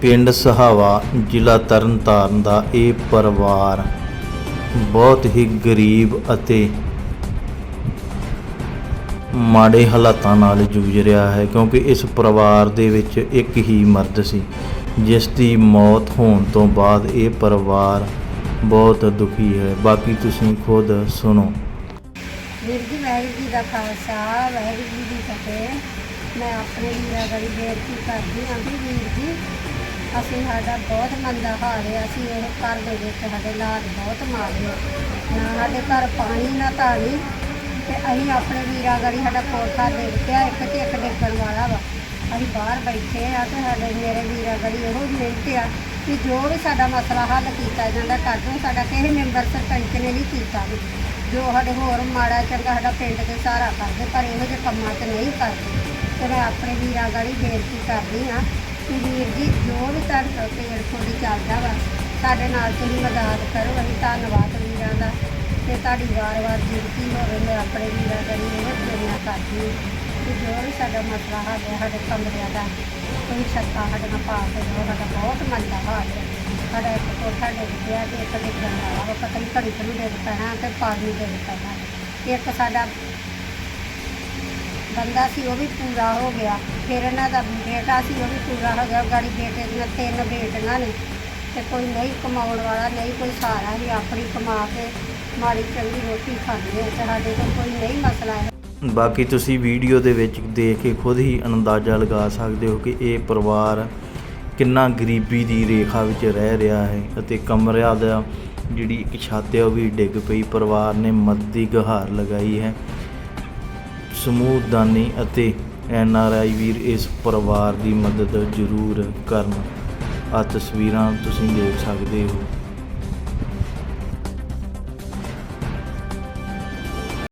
ਪਿੰਡ ਸਹਾਵਾ ਜ਼ਿਲ੍ਹਾ ਤਰਨਤਾਰਨ ਦਾ ਇਹ ਪਰਿਵਾਰ ਬਹੁਤ ਹੀ ਗਰੀਬ ਅਤੇ ਮਾੜੇ ਹਾਲਾਤਾਂ ਨਾਲ ਜੂਝ ਰਿਹਾ ਹੈ ਕਿਉਂਕਿ ਇਸ ਪਰਿਵਾਰ ਦੇ ਵਿੱਚ ਇੱਕ ਹੀ ਮਰਦ ਸੀ, ਜਿਸ ਦੀ ਮੌਤ ਹੋਣ ਤੋਂ ਬਾਅਦ ਇਹ ਪਰਿਵਾਰ ਬਹੁਤ ਦੁਖੀ ਹੈ। ਬਾਕੀ ਤੁਸੀਂ ਖੁਦ ਸੁਣੋ। ਵੀਰ ਜੀ, ਵਾਹਿਗੁਰੂ ਜੀ ਦਾ ਖਾਲਸਾ, ਵਾਹਿਗੁਰੂ ਜੀ ਦੀ ਫਤਿਹ। ਮੈਂ ਆਪਣੇ ਵੀਰਾਂ ਗੜੀ ਬੇਨਤੀ ਕਰਦੀ ਹਾਂ ਵੀ ਵੀਰ ਜੀ ਅਸੀਂ ਸਾਡਾ ਬਹੁਤ ਮੰਦਾ ਹਾਲ ਹੈ, ਅਸੀਂ ਇਹ ਘਰ ਦੇ ਵਿੱਚ ਸਾਡੇ ਲਾਜ ਬਹੁਤ ਮਾੜੇ ਆ। ਨਾ ਸਾਡੇ ਘਰ ਪਾਣੀ, ਨਾ ਧਾਣੀ, ਤੇ ਅਸੀਂ ਆਪਣੇ ਵੀਰਾਂ ਗੜੀ ਸਾਡਾ ਕੋਠਾ ਡਿੱਗ ਪਿਆ, ਇੱਕ ਤੇ ਇੱਕ ਡਿੱਗਣ ਵਾਲਾ ਵਾ। ਅਸੀਂ ਬਾਹਰ ਬੈਠੇ ਆ ਤੇ ਸਾਡੇ ਮੇਰੇ ਵੀਰਾਂ ਗੜੀ ਇਹੋ ਮਿਹਨਤ ਆ ਕਿ ਜੋ ਵੀ ਸਾਡਾ ਮਸਲਾ ਹੱਲ ਕੀਤਾ ਜਾਂਦਾ ਕਰ ਦਿਓ ਸਾਡਾ ਕਿਸੇ ਮੈਂਬਰ ਸਰਪੰਚ ਨੇ ਨਹੀਂ ਕੀਤਾ ਵੀ। ਜੋ ਸਾਡੇ ਹੋਰ ਮਾੜਾ ਚੰਗਾ ਸਾਡਾ ਪਿੰਡ ਦੇ ਸਾਰਾ ਕਰਦੇ, ਪਰ ਇਹੋ ਜਿਹੇ ਕੰਮਾਂ 'ਚ ਨਹੀਂ ਕਰਦੇ। ਤੇ ਮੈਂ ਆਪਣੇ ਵੀਰਾਂ ਗਾੜੀ ਬੇਨਤੀ ਕਰਦੀ ਹਾਂ ਵੀਰ ਜੀ ਜੋ ਵੀ ਤੁਹਾਡੇ ਤੋਂ ਤੇਲ ਥੋੜੀ ਚੱਲਦਾ ਵਾ, ਸਾਡੇ ਨਾਲ ਤੁਸੀਂ ਮਦਦ ਕਰੋ, ਅਸੀਂ ਧੰਨਵਾਦ ਵੀਰਾਂ ਦਾ। ਤੇ ਤੁਹਾਡੀ ਵਾਰ-ਵਾਰ ਬੇਨਤੀ ਹੋਵੇ, ਮੈਂ ਆਪਣੇ ਵੀਰਾਂ ਗਾੜੀ ਇਹ ਬੇਨਤੀ ਕਰਦੀ ਕਿ ਜੋ ਵੀ ਸਾਡਾ ਮਸਲਾ ਹੱਲ ਹੈ ਸਾਡੇ ਕਮਰਿਆਂ ਦਾ, ਕੋਈ ਛੱਤਾਂ ਸਾਡੇ ਨਾਲ ਪਾ ਕੇ ਦਿਓ ਸਾਡਾ ਬਹੁਤ ਮੰਦਾ ਹਾਲ ਹੈ। ਸਾਡਾ ਇੱਕ ਕੋਠਾ ਡਿੱਗ ਗਿਆ ਤੇ ਇੱਕ ਡਿੱਗਣ ਵਾਲਾ ਵਾ ਪਤਾ ਨਹੀਂ ਘੜੀ ਨੂੰ ਡਿੱਗ ਪੈਣਾ ਤੇ ਪਾਣੀ ਡਿੱਗ ਪੈਣਾ। ਇੱਕ ਸਾਡਾ ਬੰਦਾ ਸੀ, ਉਹ ਵੀ ਪੂਰਾ ਹੋ ਗਿਆ। ਫਿਰ ਇਹਨਾਂ ਦਾ ਬੇਟਾ ਸੀ, ਉਹ ਵੀ ਪੂਰਾ ਹੋ ਗਿਆ, ਗਾੜੀ ਬੇਟੇ ਦੀਆਂ ਤਿੰਨ ਬੇਟੀਆਂ ਨੇ ਤੇ ਕੋਈ ਨਹੀਂ ਕਮਾਉਣ ਵਾਲਾ, ਨਹੀਂ ਕੋਈ ਸਹਾਰਾ ਹੀ ਆਪਣੀ ਕਮਾ ਕੇ ਮਾੜੀ ਚੰਗੀ ਰੋਟੀ ਖਾਂਦੇ ਆ ਸਾਡੇ ਕੋਲ ਕੋਈ ਨਹੀਂ ਮਸਲਾ ਹੈ। ਬਾਕੀ ਤੁਸੀਂ ਵੀਡੀਓ ਦੇ ਵਿੱਚ ਦੇਖ ਕੇ ਖੁਦ ਹੀ ਅੰਦਾਜ਼ਾ ਲਗਾ ਸਕਦੇ ਹੋ ਕਿ ਇਹ ਪਰਿਵਾਰ ਕਿੰਨਾ ਗਰੀਬੀ ਦੀ ਰੇਖਾ ਵਿੱਚ ਰਹਿ ਰਿਹਾ ਹੈ ਅਤੇ ਕਮਰਿਆਂ ਦਾ ਜਿਹੜੀ ਇੱਕ ਛੱਤ ਹੈ, ਉਹ ਵੀ ਡਿੱਗ ਪਈ। ਪਰਿਵਾਰ ਨੇ ਮਦਦ ਦੀ ਗੁਹਾਰ ਲਗਾਈ ਹੈ। ਸਮੂਹ ਦਾਨੀ ਅਤੇ ਐਨ ਆਰ ਆਈ ਵੀਰ, ਇਸ ਪਰਿਵਾਰ ਦੀ ਮਦਦ ਜ਼ਰੂਰ ਕਰਨ। ਆ ਤਸਵੀਰਾਂ ਤੁਸੀਂ ਦੇਖ ਸਕਦੇ ਹੋ।